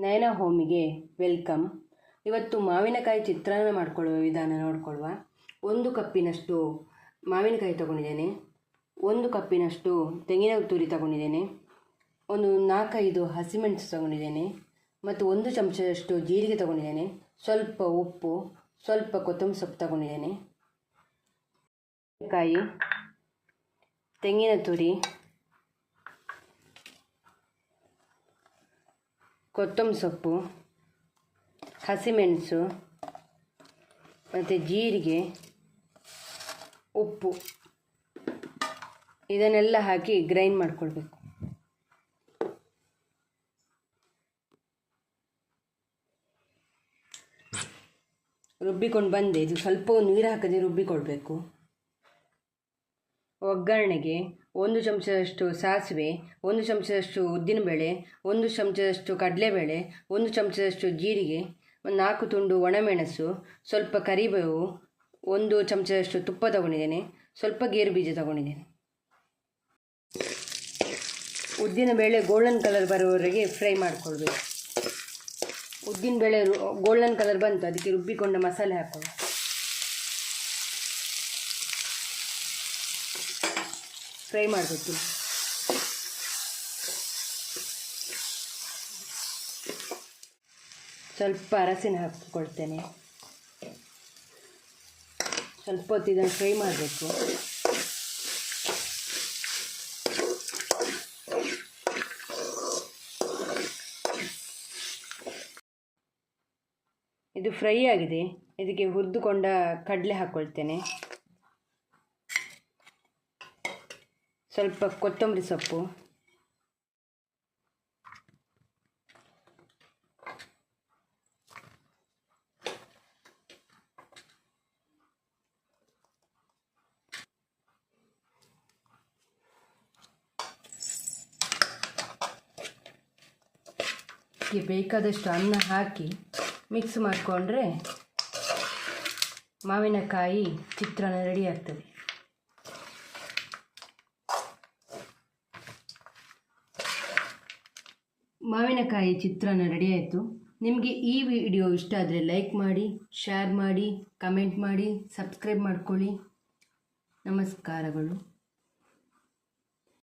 ನಯನ ಹೋಮಿಗೆ welcome. ಇವತ್ತು ಮಾವಿನಕಾಯಿ ಚಿತ್ರಾನ್ನ ಮಾಡಿಕೊಳ್ಳುವ ವಿಧಾನ ನೋಡಿಕೊಳ್ಳುವ ಒಂದು ಕಪ್ಪಿನಷ್ಟು ಮಾವಿನಕಾಯಿ ತಗೊಂಡಿದ್ದೇನೆ. ಒಂದು ಕಪ್ಪಿನಷ್ಟು ತೆಂಗಿನ ತುರಿ ತಗೊಂಡಿದ್ದೇನೆ. ಒಂದು ನಾಲ್ಕೈದು ಹಸಿಮೆಣಸು ತಗೊಂಡಿದ್ದೇನೆ. ಮತ್ತು ಒಂದು ಚಮಚದಷ್ಟು ಜೀರಿಗೆ ತಗೊಂಡಿದ್ದೇನೆ. ಸ್ವಲ್ಪ ಉಪ್ಪು, ಸ್ವಲ್ಪ ಕೊತ್ತಂಬರಿ ಸೊಪ್ಪು ತಗೊಂಡಿದ್ದೇನೆ. ಕಾಯಿ ತೆಂಗಿನ ತುರಿ ಕೊತ್ತಂಬರಿ ಸೊಪ್ಪು, ಹಸಿಮೆಣಸು ಮತ್ತು ಜೀರಿಗೆ, ಉಪ್ಪು. ಇದನ್ನೆಲ್ಲ ಹಾಕಿ ಗ್ರೈಂಡ್ ಮಾಡ್ಕೊಳ್ಬೇಕು. ರುಬ್ಬಿಕೊಂಡು ಬಂದೆ. ಇದು ಸ್ವಲ್ಪ ನೀರು ಹಾಕದೆ ರುಬ್ಬಿಕೊಳ್ಬೇಕು. ಒಗ್ಗರಣೆಗೆ ಒಂದು ಚಮಚದಷ್ಟು ಸಾಸಿವೆ, ಒಂದು ಚಮಚದಷ್ಟು ಉದ್ದಿನಬೇಳೆ, ಒಂದು ಚಮಚದಷ್ಟು ಕಡಲೆಬೇಳೆ, ಒಂದು ಚಮಚದಷ್ಟು ಜೀರಿಗೆ, ಒಂದು ನಾಲ್ಕು ತುಂಡು ಒಣಮೆಣಸು, ಸ್ವಲ್ಪ ಕರಿಬೇವು, ಒಂದು ಚಮಚದಷ್ಟು ತುಪ್ಪ ತಗೊಂಡಿದ್ದೇನೆ. ಸ್ವಲ್ಪ ಗೇರು ಬೀಜ ತಗೊಂಡಿದ್ದೇನೆ. ಉದ್ದಿನಬೇಳೆ ಗೋಲ್ಡನ್ ಕಲರ್ ಬರುವವರೆಗೆ ಫ್ರೈ ಮಾಡಿಕೊಳ್ಬೇಕು. ಉದ್ದಿನಬೇಳೆ ಗೋಲ್ಡನ್ ಕಲರ್ ಬಂತು, ಅದಕ್ಕೆ ರುಬ್ಬಿಕೊಂಡ ಮಸಾಲೆ ಹಾಕೊಳ್ಳಿ ಫ್ರೈ ಮಾಡಬೇಕು. ಸ್ವಲ್ಪ ಅರಸಿನ ಹಾಕ್ಕೊಳ್ತೇನೆ. ಸ್ವಲ್ಪ ಹೊತ್ತು ಫ್ರೈ ಮಾಡಬೇಕು. ಇದು ಫ್ರೈ ಆಗಿದೆ. ಇದಕ್ಕೆ ಹುರಿದುಕೊಂಡ ಕಡಲೆ ಹಾಕ್ಕೊಳ್ತೇನೆ. ಸ್ವಲ್ಪ ಕೊತ್ತಂಬರಿ ಸೊಪ್ಪು. ಬೇಕಾದಷ್ಟು ಅನ್ನ ಹಾಕಿ ಮಿಕ್ಸ್ ಮಾಡಿಕೊಂಡ್ರೆ ಮಾವಿನಕಾಯಿ ಚಿತ್ರಾನ್ನ ರೆಡಿ ಆಗ್ತದೆ. ಮಾವಿನಕಾಯಿ ಚಿತ್ರಾನ್ನ ರೆಡಿ ಆಯಿತು. ನಿಮಗೆ ಈ ವಿಡಿಯೋ ಇಷ್ಟ ಆದರೆ ಲೈಕ್ ಮಾಡಿ ಶೇರ್ ಮಾಡಿ ಕಮೆಂಟ್ ಮಾಡಿ ಸಬ್ಸ್ಕ್ರೈಬ್ ಮಾಡ್ಕೊಳ್ಳಿ. ನಮಸ್ಕಾರಗಳು.